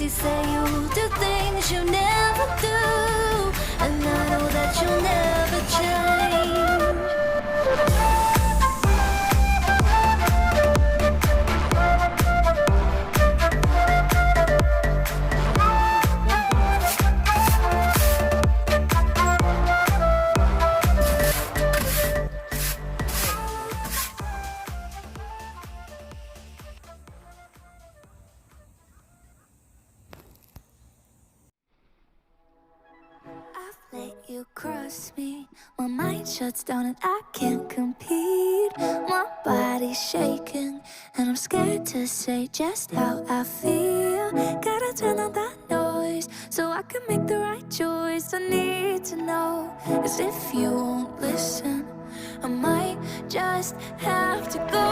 You say you'll do things you never do. And I know that you'll never cross me. My mind shuts down and I can't compete. My body's shaking, and I'm scared to say just how I feel. Gotta turn on that noise so I can make the right choice. I need to know is if you won't listen, I might just have to go.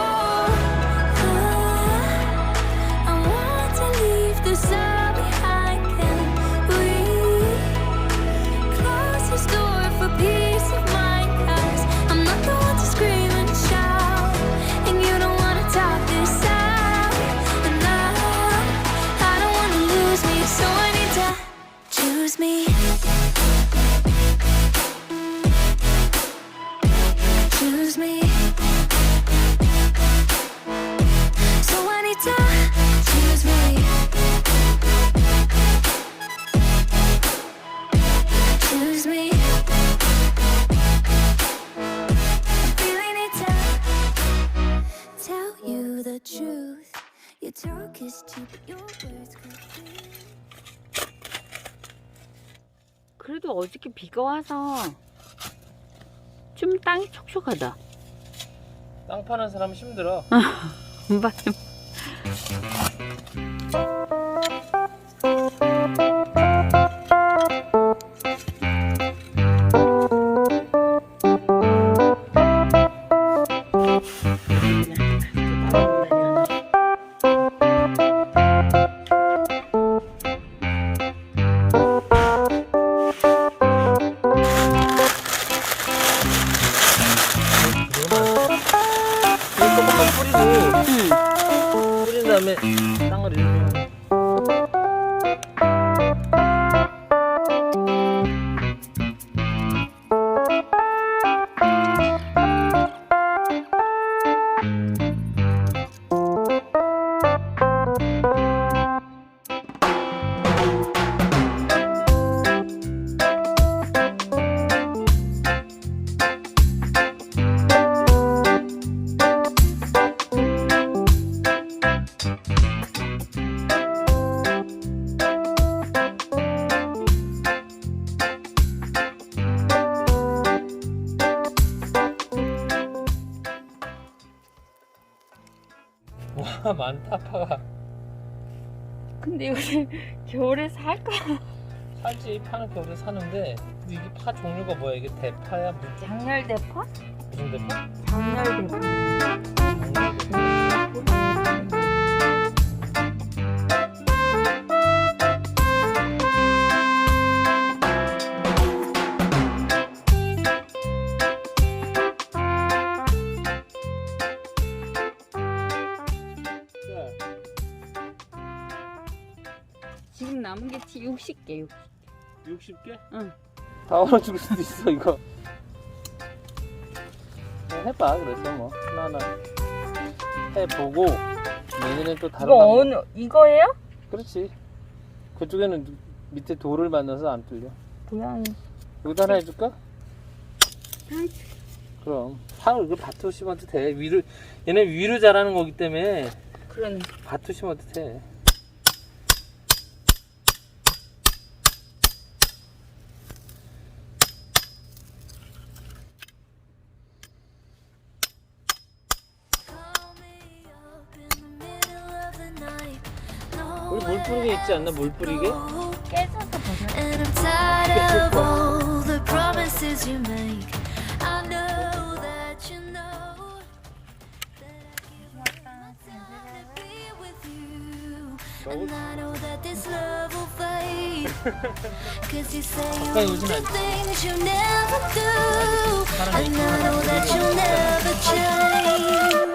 그래도 어저께 비가 와서 좀 땅이 촉촉하다. 땅 파는 사람 힘들어. 금방 와 많다 파가. 근데 요새 겨울에 살까? 살지 파는 겨울에 사는데 근데 이게 파 종류가 뭐야? 이게 대파야? 무- 장렬대파? 무슨 대파? 장렬대파. 지금 남은 게 60개. 60개? 응. 다 얼어 죽을 수도 있어 이거. 그냥 해봐 그래서 뭐 하나하나 해보고 내년에 또 다른 이거 방법- 어느 이거예요? 그렇지. 그쪽에는 밑에 돌을 만나서 안 뚫려. 고양이. 여기다 하나 해줄까? 그럼 파를 이거 밭으로 심어도 돼. 위로 얘네 위로 자라는 거기 때문에 그러네. 밭으로 심어도 돼. 우리 물 뿌리게 있지 않나? 물 뿌리게? 깨져서 버려. And I'm tired of all the promises you make. I know that you know that I give up my time to be with you. And I know that this love will fade. Cause you say you 가까이 do 오진 않지. things you never do. 사람이 And I know that you'll never change.